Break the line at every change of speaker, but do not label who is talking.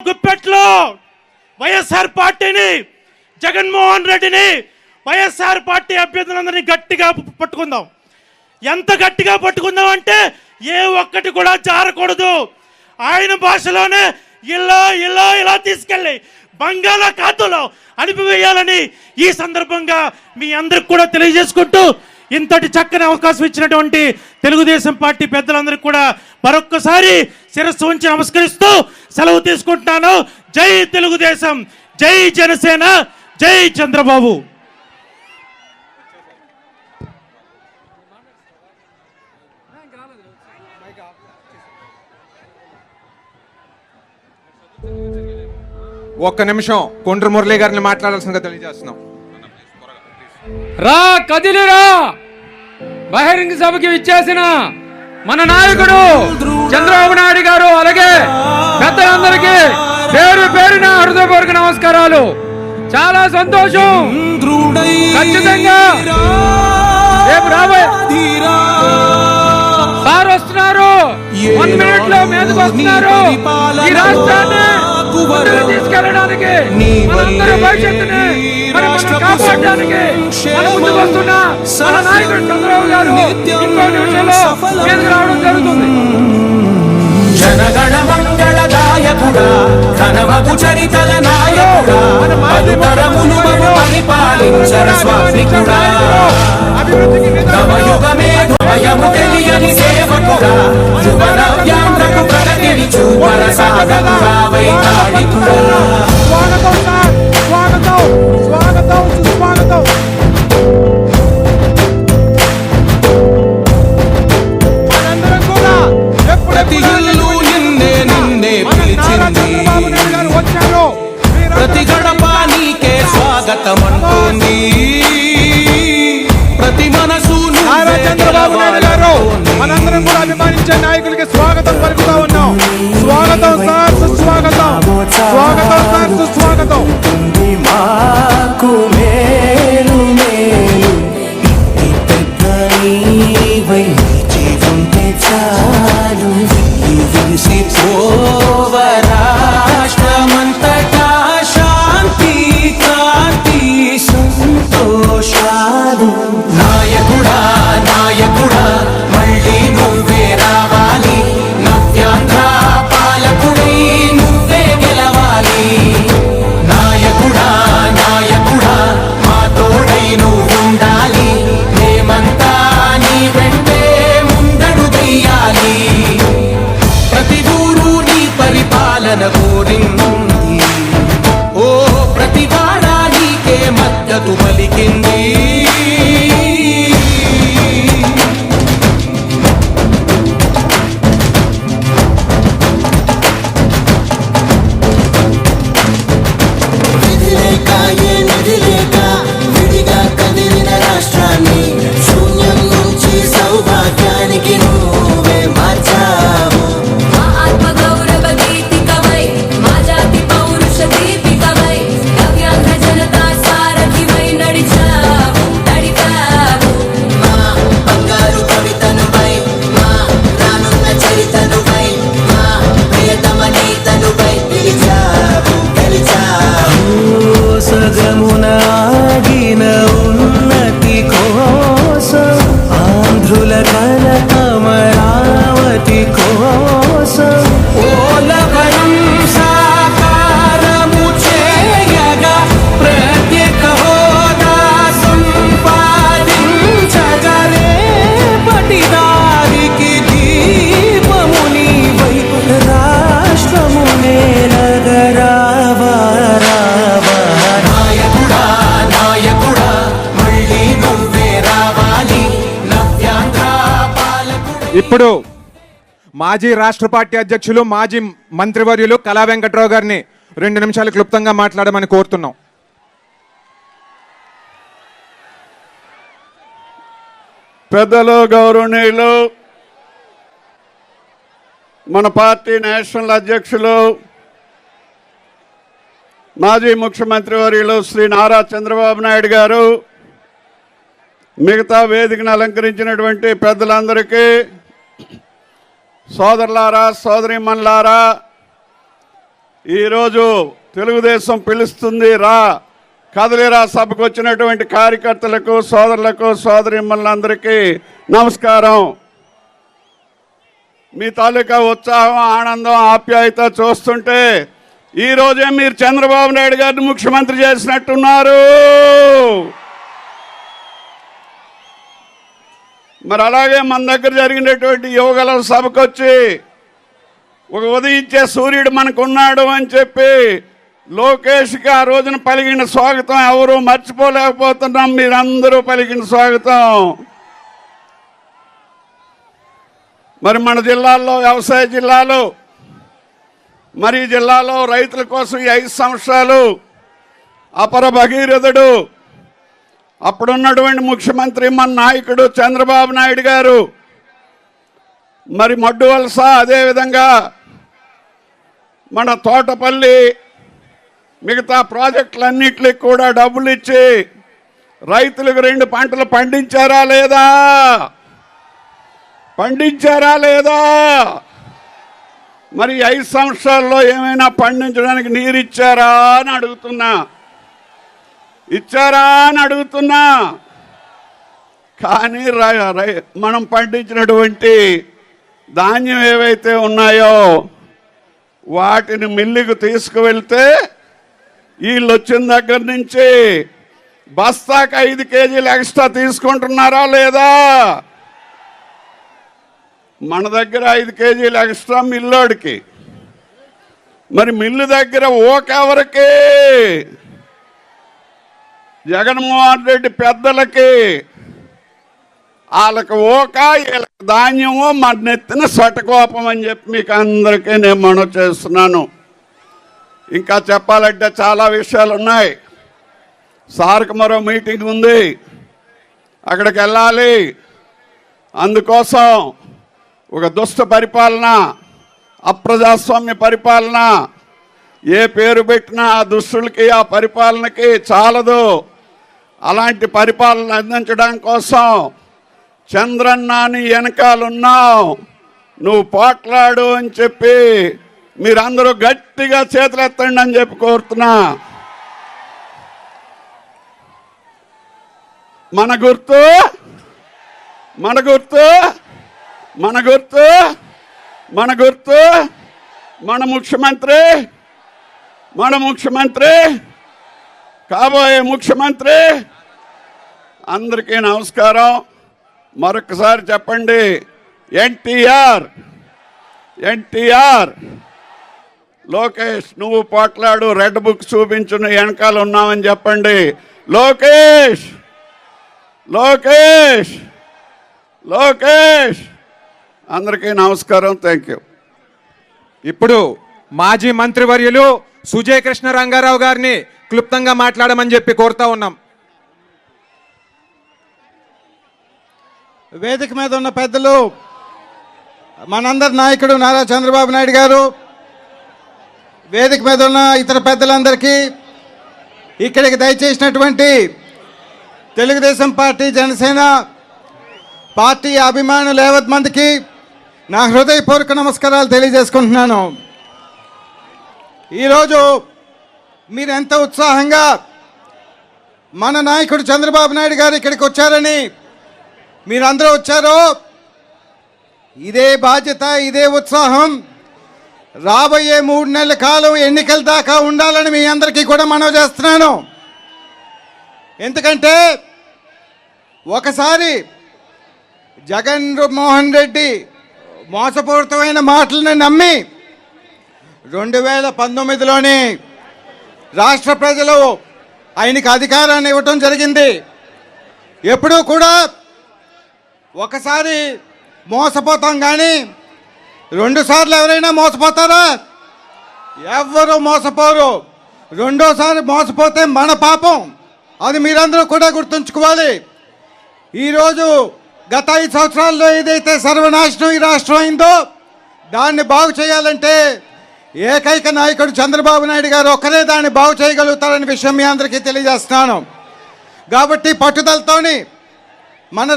గుప్పెట్లో వైఎస్ఆర్ పార్టీని జగన్మోహన్ రెడ్డిని వైఎస్ఆర్ పార్టీ అభ్యర్థులందరినీ గట్టిగా పట్టుకుందాం. ఎంత గట్టిగా పట్టుకుందాం అంటే ఏ ఒక్కటి కూడా జారకూడదు. ఆయన భాషలోనే ఇలా ఇలా ఇలా తీసుకెళ్ళి బంగాళాఖాతంలో అనిపివేయాలని ఈ సందర్భంగా మీ అందరికి కూడా తెలియజేసుకుంటూ ఇంతటి చక్కని అవకాశం ఇచ్చినటువంటి తెలుగుదేశం పార్టీ పెద్దలందరికీ కూడా మరొక్కసారి శిరస్సు ఉంచి నమస్కరిస్తూ సెలవు తీసుకుంటున్నాను. జై తెలుగుదేశం జై జనసేన జై చంద్రబాబు.
ఒక్క నిమిషం కొండ్రు మురళి గారిని మాట్లాడాల్సిందిగా తెలియజేస్తున్నాం.
రా కదిలిరా. బహిరంగ సభకి విచ్చేసిన మన నాయకుడు చంద్రబాబు నాయుడు గారు అలాగే పెద్దలందరికీ పేరు పేరున హృదయపూర్వక నమస్కారాలు. చాలా సంతోషం. ఖచ్చితంగా రేపు రాబోయే సార్ వస్తున్నారు. వన్ మినిట్లో మీదకి వస్తున్నారు. ఈ రాష్ట్రాన్ని ముందుకు తీసుకెళ్ళడానికి మనందరి భవిష్యత్తుని కాపాడడానికి వస్తున్న మన నాయకుడు చంద్రబాబు గారు ఇంకో నిమిషంలో మీదకి రావడం జరుగుతుంది.
జనగణ మంగళదాయకుడా ఘనమగు చరితల నాయకుడా పలుతరములు మము పరిపాలించర స్వామికుడా. నవయుగమే భయము తెలియని సేవకుడా యువన వ్యాంధ్రకు ప్రగతిని
స్వాగతం సార్ స్వాగతం స్వాగతం సుస్వాగతం. మనందరం కూడా అభిమానించే నాయకులకి స్వాగతం పలుకుతా ఉన్నాం. స్వాగతం సార్.
你。
ఇప్పుడు మాజీ రాష్ట్ర పార్టీ అధ్యక్షులు మాజీ మంత్రివర్యులు కళా వెంకట్రావు గారిని రెండు నిమిషాలు క్లుప్తంగా మాట్లాడమని కోరుతున్నాం.
పెద్దలు గౌరవనీయులు మన పార్టీ నేషనల్ అధ్యక్షులు మాజీ ముఖ్యమంత్రి వర్యులు శ్రీ నారా చంద్రబాబు నాయుడు గారు మిగతా వేదికను అలంకరించినటువంటి పెద్దలందరికీ సోదరులారా సోదరిమన్లారా ఈరోజు తెలుగుదేశం పిలుస్తుంది రా. కదలిరా సభకు వచ్చినటువంటి కార్యకర్తలకు సోదరులకు సోదరిమ్మలందరికీ నమస్కారం. మీ తాలూకా ఉత్సాహం ఆనందం ఆప్యాయత చూస్తుంటే ఈ రోజే మీరు చంద్రబాబు నాయుడు గారిని ముఖ్యమంత్రి చేసినట్టున్నారు. మరి అలాగే మన దగ్గర జరిగినటువంటి యువగల సభకు వచ్చి ఒక ఉదయించే సూర్యుడు మనకున్నాడు అని చెప్పి లోకేష్కి ఆ రోజున పలిగిన స్వాగతం ఎవరు మర్చిపోలేకపోతున్నాం. మీరందరూ పలికిన స్వాగతం. మరి మన జిల్లాల్లో వ్యవసాయ జిల్లాలు మరి జిల్లాలో రైతుల కోసం ఈ ఐదు సంవత్సరాలు అపర భగీరథుడు అప్పుడున్నటువంటి ముఖ్యమంత్రి మన నాయకుడు చంద్రబాబు నాయుడు గారు. మరి మడ్డు వలస అదేవిధంగా మన తోటపల్లి మిగతా ప్రాజెక్టులన్నింటికి కూడా డబ్బులు ఇచ్చి రైతులకు రెండు పంటలు పండించారా లేదా? పండించారా లేదా? మరి ఐదు సంవత్సరాల్లో ఏమైనా పండించడానికి నీరు ఇచ్చారా అని అడుగుతున్నా. ఇచ్చారా అని అడుగుతున్నా. కానీ రై- మనం పండించినటువంటి ధాన్యం ఏవైతే ఉన్నాయో వాటిని మిల్లుకు తీసుకువెళ్తే వీళ్ళు వచ్చిన దగ్గర నుంచి బస్తాకి ఐదు కేజీలు ఎక్స్ట్రా తీసుకుంటున్నారా లేదా? మన దగ్గర ఐదు కేజీలు ఎక్స్ట్రా మిల్లోడికి. మరి మిల్లు దగ్గర ఓకెవరికి? జగన్మోహన్ రెడ్డి పెద్దలకి వాళ్ళకి ఓక వీళ్ళకి ధాన్యము మన నెత్తిన సటకోపం అని చెప్పి మీకు అందరికీ నేను మనం చేస్తున్నాను. ఇంకా చెప్పాలంటే చాలా విషయాలు ఉన్నాయి. సార్కి మరో మీటింగ్ ఉంది. అక్కడికి వెళ్ళాలి. అందుకోసం ఒక దుష్ట పరిపాలన అప్రజాస్వామ్య పరిపాలన ఏ పేరు పెట్టినా ఆ దుష్టులకి ఆ పరిపాలనకి చాలదు. అలాంటి పరిపాలన అందించడం కోసం చంద్రన్నాని వెనకాలన్నావు. నువ్వు పోట్లాడు అని చెప్పి మీరందరూ గట్టిగా చేతులెత్తండి అని చెప్పి కోరుతున్నా. మన గుర్తు? మన గుర్తు? మన గుర్తు? మన గుర్తు? మన ముఖ్యమంత్రి? మన ముఖ్యమంత్రి? కాబోయే ముఖ్యమంత్రి అందరికీ నమస్కారం. మరొకసారి చెప్పండి ఎన్టీఆర్ ఎన్టీఆర్. లోకేష్ నువ్వు పోట్లాడు రెడ్ బుక్ చూపించు వెనకాల ఉన్నావని చెప్పండి. లోకేష్ లోకేష్ లోకేష్. అందరికీ నమస్కారం థ్యాంక్ యూ.
ఇప్పుడు మాజీ మంత్రివర్యులు సుజయ్ కృష్ణ రంగారావు గారిని క్లుప్తంగా మాట్లాడమని చెప్పి కోరుతా ఉన్నాం.
వేదిక మీద ఉన్న పెద్దలు మనందరి నాయకుడు నారా చంద్రబాబు నాయుడు గారు వేదిక మీద ఉన్న ఇతర పెద్దలందరికీ ఇక్కడికి దయచేసినటువంటి తెలుగుదేశం పార్టీ జనసేన పార్టీ అభిమానులు యావత్ మందికి నా హృదయపూర్వక నమస్కారాలు తెలియజేసుకుంటున్నాను. ఈరోజు మీరు ఎంత ఉత్సాహంగా మన నాయకుడు చంద్రబాబు నాయుడు గారు ఇక్కడికి వచ్చారని మీరందరూ వచ్చారో? ఇదే బాధ్యత ఇదే ఉత్సాహం. రాబోయే మూడు నెలల కాలం ఎన్నికల దాకా ఉండాలని మీ అందరికీ కూడా మనవి చేస్తున్నాను. ఎందుకంటే ఒకసారి జగన్ మోహన్ రెడ్డి మోసపూరితమైన మాటలను నమ్మి రెండు వేల పంతొమ్మిదిలోని రాష్ట్ర ప్రజలు ఆయనకి అధికారాన్ని ఇవ్వటం జరిగింది. ఎప్పుడూ కూడా ఒకసారి మోసపోతాం కానీ రెండుసార్లు ఎవరైనా మోసపోతారా? ఎవ్వరు మోసపోరు. రెండోసారి మోసపోతే మన పాపం. అది మీరందరూ కూడా గుర్తుంచుకోవాలి. ఈరోజు గత ఐదు సంవత్సరాల్లో ఏదైతే సర్వనాశనం ఈ రాష్ట్రం అయిందో దాన్ని బాగు చేయాలంటే ఏకైక నాయకుడు చంద్రబాబు నాయుడు గారు ఒక్కరే దాన్ని బాగు చేయగలుగుతారనే విషయం మీ అందరికీ తెలియజేస్తున్నాను. కాబట్టి పట్టుదలతోని మన